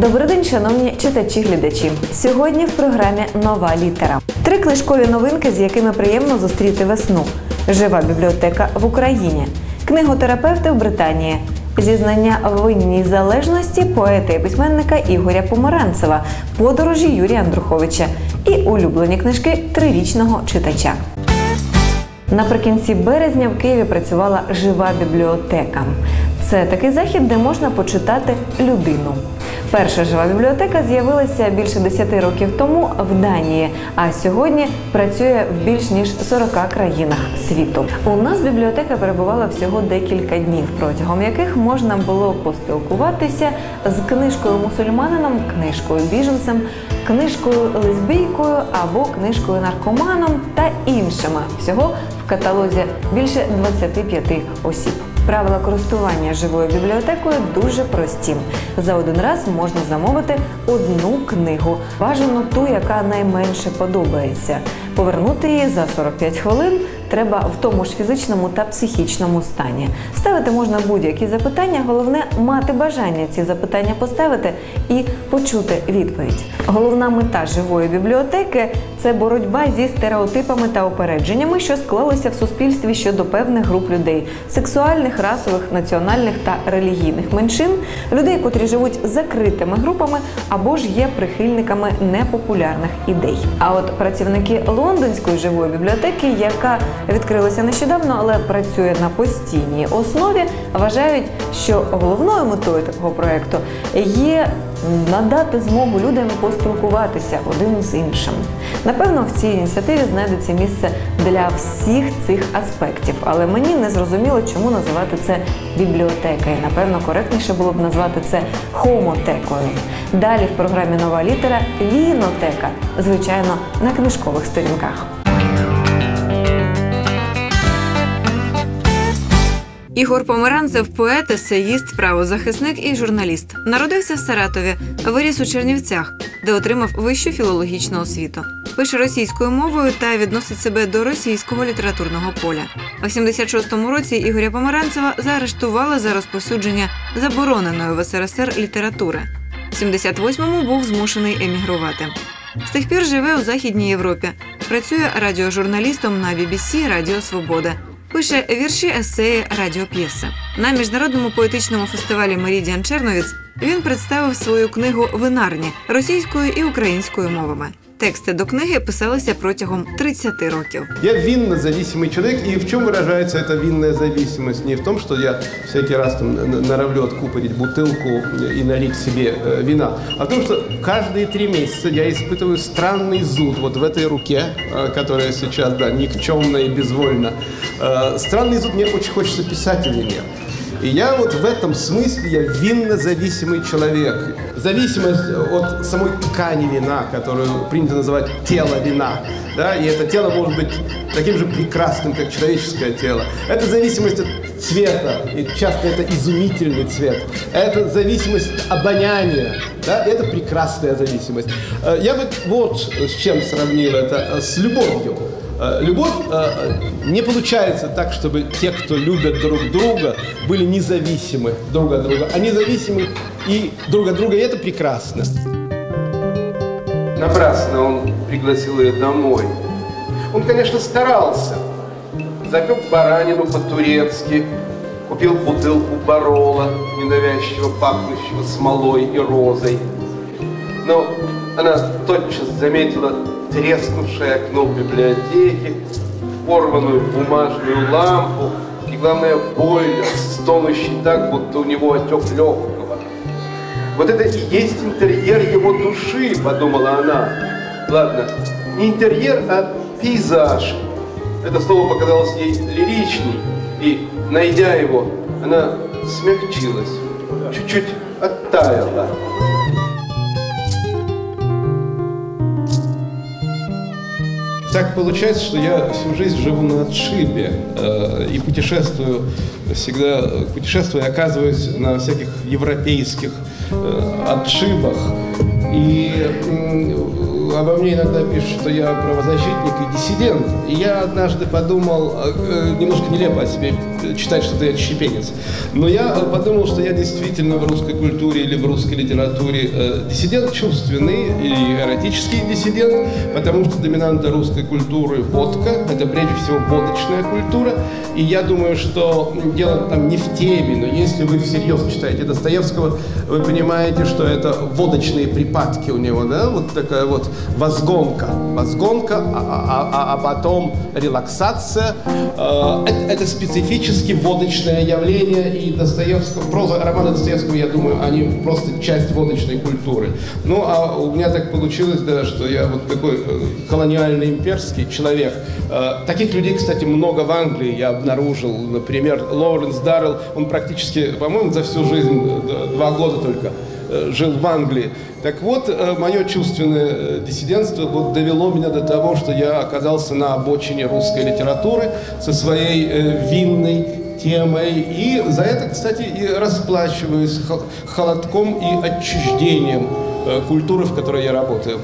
Добрий день, шановні читачі-глядачі. Сьогодні в програмі Нова літера. Три книжкові новинки, з якими приємно зустріти весну. Жива бібліотека в Україні, книготерапевти в Британії, зізнання в винній залежності поета і письменника Ігоря Помаранцева, подорожі Юрія Андруховича і улюблені книжки трирічного читача. Наприкінці березня в Києві працювала жива бібліотека. Це такий захід, де можна почитати людину. Перша жива бібліотека з'явилася більше 10 років тому в Данії, а сьогодні працює в більш ніж 40 країнах світу. У нас бібліотека перебувала всього декілька днів, протягом яких можна було поспілкуватися з книжкою мусульманином, книжкою біженцем, книжкою лесбійкою або книжкою наркоманом та іншими. Всього каталозі більше 25 осіб. Правила користування живою бібліотекою дуже прості. За один раз можна замовити одну книгу, бажано ту, яка найменше подобається. Повернути її за 45 хвилин треба в тому ж фізичному та психічному стані. Ставити можна будь-які запитання, головне мати бажання ці запитання поставити і почути відповідь. Головна мета живої бібліотеки це боротьба зі стереотипами та упередженнями, що склалися в суспільстві щодо певних груп людей сексуальних, расових, національних та релігійних меншин, людей, котрі живуть закритими групами або ж є прихильниками непопулярних ідей. А от працівники лондонської живої бібліотеки, яка відкрилася нещодавно, але працює на постійній основі, вважають, що головною метою такого проекту є надати змогу людям поспілкуватися один з іншим. Напевно, в цій ініціативі знайдеться місце для всіх цих аспектів, але мені не зрозуміло, чому називати це бібліотека. І напевно коректніше було б назвати це хомотекою. Далі в програмі Нова літера вінотека, звичайно, на книжкових сторінках. Ігор Померанцев поет, есеїст, правозахисник і журналіст. Народився в Саратові, виріс у Чернівцях, де отримав вищу філологічну освіту. Пише російською мовою та відносить себе до російського літературного поля. У 76-му році Ігоря Померанцева заарештували за розповсюдження забороненої в СРСР літератури. У 78-му був змушений емігрувати. З тих пір живе у Західній Європі. Працює радіожурналістом на BBC Радіо Свобода. Пише вірші, есеї, радіоп'єси. На міжнародному поетичному фестивалі Мерідіан Черновіц він представив свою книгу Винарні російською і українською мовами. Тексти до книги писалися протягом 30 років. Я винно-зависимый человек, и в чем выражается эта винная зависимость? Не в том, что я всякий раз там н- норовлю откупорить бутылку и налить себе вина, а в том, что каждые три месяца я испытываю странный зуд вот в этой руке, которая сейчас, да, никчемная и безвольна. Странный зуд, мне очень хочется писать или нет. И я вот в этом смысле я винно-зависимый человек. Зависимость от самой ткани вина, которую принято называть тело вина. Да? И это тело может быть таким же прекрасным, как человеческое тело. Это зависимость от цвета, и часто это изумительный цвет. Это зависимость обоняния. Да? Это прекрасная зависимость. Э, Я бы вот с чем сравнил это, э, с любовью. Э, Любовь э, не получается так, чтобы те, кто любят друг друга, были независимы друг от друга. Они зависимы и друг от друга, и это прекрасно. Напрасно он пригласил ее домой. Он, конечно, старался. Запек баранину по-турецки, купил бутылку барола, ненавязчиво пахнущего смолой и розой. Но она тотчас заметила трескнувшее окно в библиотеке, порванную бумажную лампу и, главное, бойлер, стонущий так, будто у него отек легкого. Вот это и есть интерьер его души, подумала она. Ладно, не интерьер, а пейзаж. Это слово показалось ей лиричней, и, найдя его, она смягчилась, чуть-чуть оттаяла. Так получается, что я всю жизнь живу на отшибе э, и путешествую всегда, э, путешествую и оказываюсь на всяких европейских э, отшибах. И м, обо мне иногда пишут, что я правозащитник и диссидент. И я однажды подумал, э, немножко нелепо о себе читать, что ты отщепенец. Но я подумал, что я действительно в русской культуре или в русской литературе э, диссидент чувственный и эротический диссидент, потому что доминанта русской культуры – водка. Это прежде всего водочная культура. И я думаю, что дело там не в теме, но если вы всерьез читаете Достоевского, вы понимаете, что это водочные припадки у него, да, вот такая вот возгонка, возгонка, а, а, а, а потом релаксация. Э, это, это специфически водочное явление, и Достоевского, проза, романы Достоевского, я думаю, они просто часть водочной культуры. Ну, а у меня так получилось, да, что я вот такой э, колониальный имперский человек. Э, таких людей, кстати, много в Англии я обнаружил. Например, Лоуренс Даррелл, он практически, по-моему, за всю жизнь, два года только, жил в Англии. Так вот, мое чувственное диссидентство вот довело меня до того, что я оказался на обочине русской литературы со своей винной темой. И за это, кстати, и расплачиваюсь холодком и отчуждением культуры, в которой я работаю.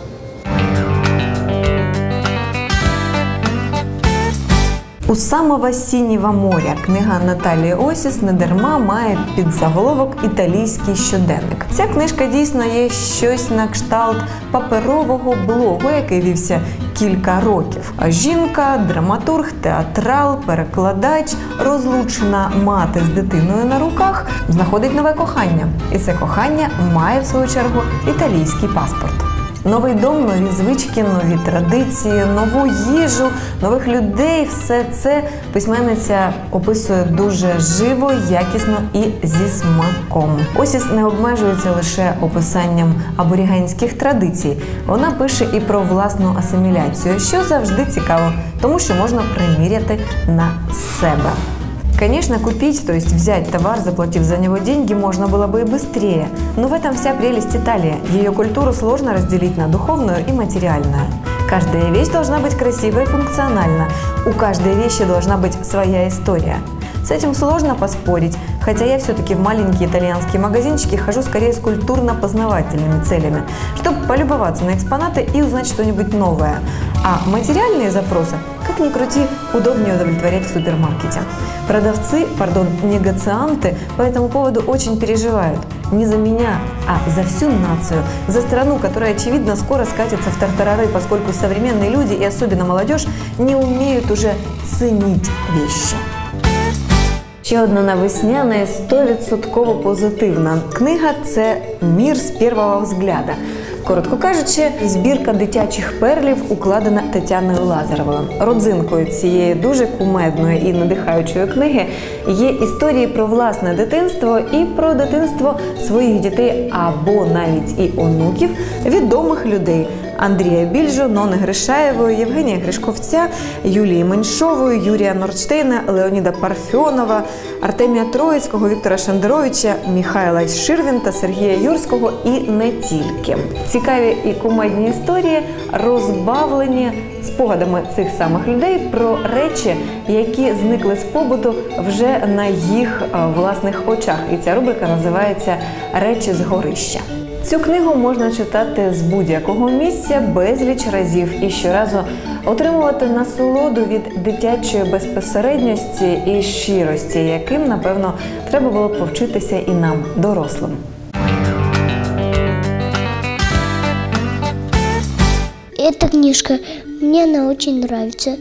У самого сінєва моря книга Наталії Осіс недарма має під заголовок Італійський щоденник. Ця книжка дійсно є щось на кшталт паперового блогу, який вівся кілька років. А жінка, драматург, театрал, перекладач, розлучена мати з дитиною на руках, знаходить нове кохання, і це кохання має в свою чергу італійський паспорт. Новий дом, нові звички, нові традиції, нову їжу, нових людей все це письменниця описує дуже живо, якісно і зі смаком. Осіс не обмежується лише описанням аборігенських традицій. Вона пише і про власну асиміляцію, що завжди цікаво, тому що можна приміряти на себе. Конечно, купить, то есть взять товар, заплатив за него деньги, можно было бы и быстрее. Но в этом вся прелесть Италии. Ее культуру сложно разделить на духовную и материальную. Каждая вещь должна быть красива и функциональна. У каждой вещи должна быть своя история. С этим сложно поспорить, хотя я все-таки в маленькие итальянские магазинчики хожу скорее с культурно-познавательными целями, чтобы полюбоваться на экспонаты и узнать что-нибудь новое. А материальные запросы, как ни крути, удобнее удовлетворять в супермаркете. Продавцы, пардон, негацианты по этому поводу очень переживают. Не за меня, а за всю нацию, за страну, которая, очевидно, скоро скатится в тартарары, поскольку современные люди и особенно молодежь не умеют уже ценить вещи. Ще одна навесняна і 100% позитивна книга це Мір з першого взгляда. Коротко кажучи, збірка дитячих перлів укладена Тетяною Лазаровою. Родзинкою цієї дуже кумедної і надихаючої книги є історії про власне дитинство і про дитинство своїх дітей або навіть і онуків відомих людей. Андрія Більжо, Нони Гришаєвої, Євгенія Гришковця, Юлії Меншової, Юрія Нордштейна, Леоніда Парфьонова, Артемія Троїцького, Віктора Шендеровича, Михайла Ширвін та Сергія Юрського і не тільки. Цікаві і кумедні історії розбавлені спогадами цих самих людей про речі, які зникли з побуту вже на їх е, власних очах. І ця рубрика називається Речі з горища. Цю книгу можна читати з будь-якого місця безліч разів і щоразу отримувати насолоду від дитячої безпосередньості і щирості, яким напевно треба було б повчитися і нам, дорослим. Эта книжка, мне она очень нравится.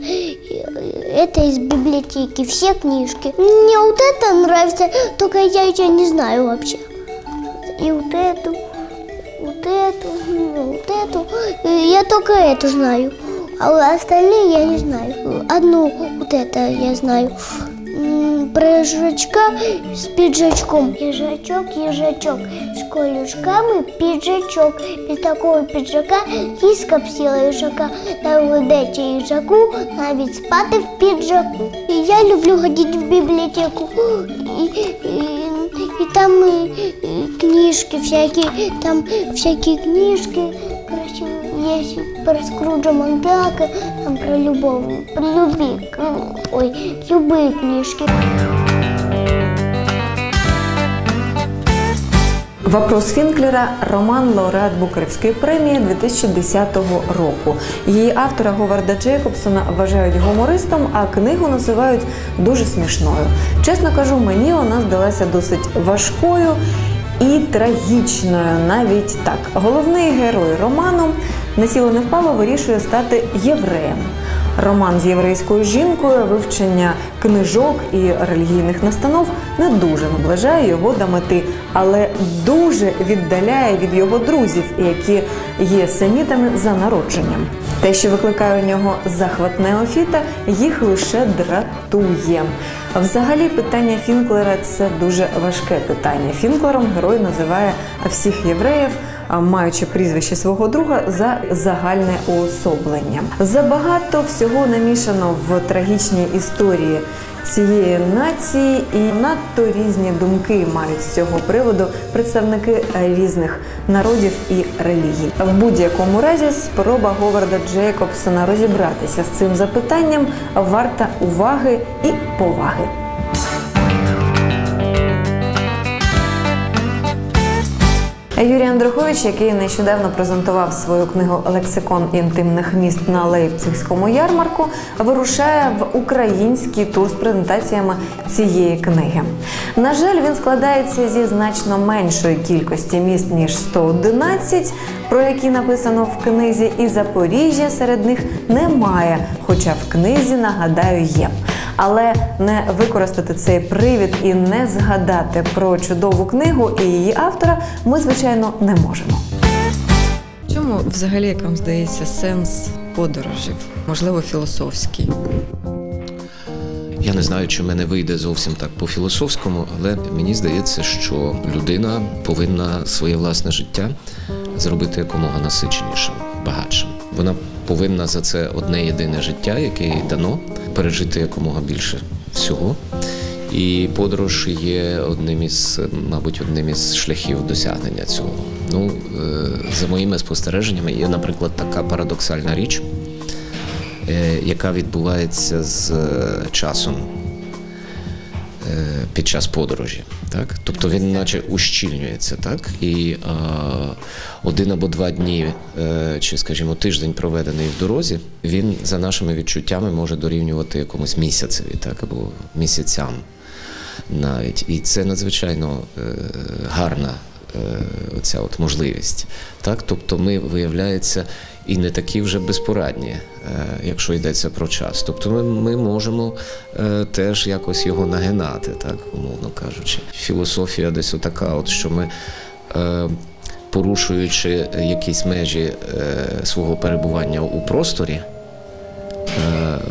Это из библиотеки, все книжки. Мне вот это нравится, только я ее не знаю вообще. И вот эту, вот эту, вот эту. Я только эту знаю. А остальные я не знаю. Одну вот это я знаю. М, Про їжачка з піджачком. Їжачок, їжачок, з колюшками піджачок. Без такого піджака кіска б сіла їжака. Та ведеться їжаку навіть спати в піджаку. І я люблю ходити в бібліотеку. І, і, і там і, і книжки всякие, там всякие книжки. Короче, есть про Скруджа Мандака, там про любовь, про любви, ой, любые книжки. Вопрос Фінклера роман лауреат Букерівської премії 2010 року. Її автора Говарда Джейкобсона вважають гумористом, а книгу називають дуже смішною. Чесно кажу, мені вона здалася досить важкою і трагічною. Навіть так. Головний герой роману не сіло не впало вирішує стати євреєм. Роман з єврейською жінкою, вивчення книжок і релігійних настанов не дуже наближає його до мети, але дуже віддаляє від його друзів, які є семітами за народженням. Те, що викликає у нього захват неофіта, їх лише дратує. Взагалі, питання Фінклера це дуже важке питання. Фінклером герой називає всіх євреїв маючи прізвище свого друга за загальне уособлення. Забагато всього намішано в трагічній історії цієї нації, і надто різні думки мають з цього приводу представники різних народів і релігій. В будь-якому разі спроба Говарда Джейкобсона розібратися з цим запитанням варта уваги і поваги. Юрій Андрухович, який нещодавно презентував свою книгу Лексикон інтимних міст на Лейпцигському ярмарку, вирушає в український тур з презентаціями цієї книги. На жаль, він складається зі значно меншої кількості міст ніж 111, про які написано в книзі, і Запоріжжя серед них немає. Хоча в книзі нагадаю є. Але не використати цей привід і не згадати про чудову книгу і її автора ми, звичайно, не можемо. Чому взагалі, як вам здається, сенс подорожів? Можливо, філософський? Я не знаю, чи в мене вийде зовсім так по-філософському, але мені здається, що людина повинна своє власне життя зробити якомога насиченішим, багатшим. Вона повинна за це одне єдине життя, яке їй дано, пережити якомога більше всього. І подорож є одним із, мабуть, одним із шляхів досягнення цього. Ну, е, за моїми спостереженнями, є, наприклад, така парадоксальна річ, е, яка відбувається з е, часом під час подорожі. Так? Тобто він наче ущільнюється, так? І е, один або два дні, е, чи, скажімо, тиждень проведений в дорозі, він за нашими відчуттями може дорівнювати якомусь місяцеві, так, або місяцям навіть. І це надзвичайно е, гарна е, оця от можливість. Так? Тобто ми, виявляється, і не такі вже безпорадні, е, якщо йдеться про час. Тобто ми, ми можемо е, теж якось його нагинати, так, умовно кажучи. Філософія десь отака, от, що ми. Е, Порушуючи якісь межі е, свого перебування у просторі, е,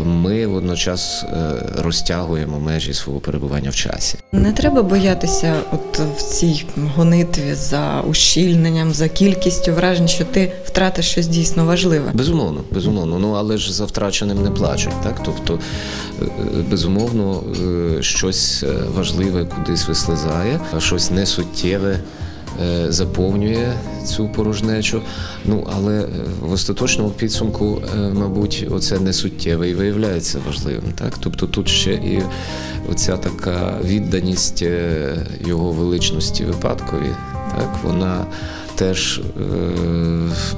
ми водночас е, розтягуємо межі свого перебування в часі. Не треба боятися, от в цій гонитві за ущільненням, за кількістю вражень, що ти втратиш щось дійсно важливе. Безумовно, безумовно. Ну але ж за втраченим не плачуть, так? Тобто, е, е, безумовно, е, щось е, важливе кудись вислизає, а щось несуттєве. Е, Заповнює цю порожнечу. Ну але е, в остаточному підсумку, е, мабуть, оце несуттєве і виявляється важливим. Так? Тобто тут ще і оця така відданість його величності випадкові, так? вона теж,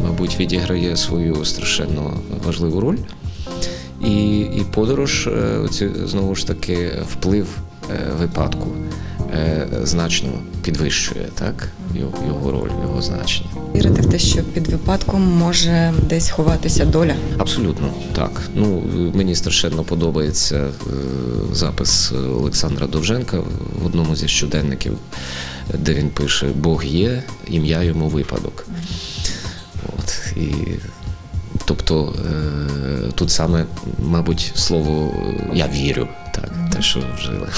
мабуть, відіграє свою страшенно важливу роль. І, і подорож, знову ж таки, вплив випадку значно підвищує так, його, його роль, його значення. Вірити в те, що під випадком може десь ховатися доля. Абсолютно так. Ну мені страшенно подобається е, запис Олександра Довженка в одному зі щоденників, де він пише Бог є, ім'я йому випадок. От і тобто е, тут саме, мабуть, слово е, я вірю, так, те, що вжили.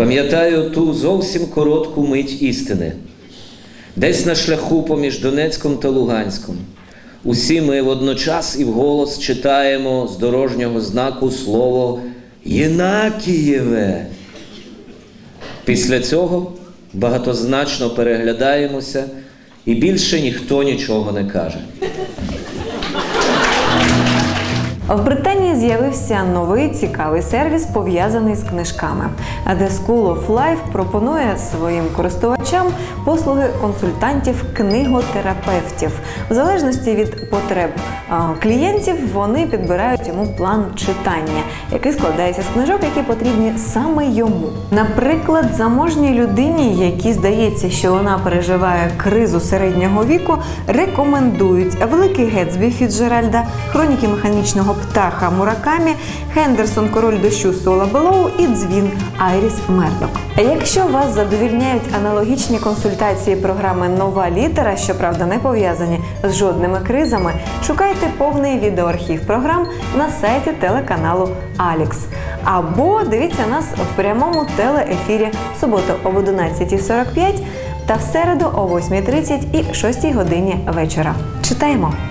Пам'ятаю ту зовсім коротку мить істини. Десь на шляху поміж Донецьком та Луганськом. Усі ми водночас і вголос читаємо з дорожнього знаку слово Єнакієве. Після цього багатозначно переглядаємося, і більше ніхто нічого не каже. В Британії з'явився новий цікавий сервіс, пов'язаний з книжками, The School of Life пропонує своїм користувачам послуги консультантів книготерапевтів. В залежності від потреб клієнтів вони підбирають йому план читання, який складається з книжок, які потрібні саме йому. Наприклад, заможній людині, якій здається, що вона переживає кризу середнього віку, рекомендують Великий Гетсбі Фіцджеральда, Хроніки механічного птаха Муракамі, Хендерсон Король дощу Сола Белоу і Дзвін Айріс Мердок. Якщо вас задовільняють аналогічні консультації програми Нова літера, щоправда, не пов'язані з жодними кризами, шукайте повний відеоархів програм на сайті телеканалу Алікс. Або дивіться нас в прямому телеефірі суботу об 11.45 та в середу о 8.30 і 6 годині вечора. Читаємо!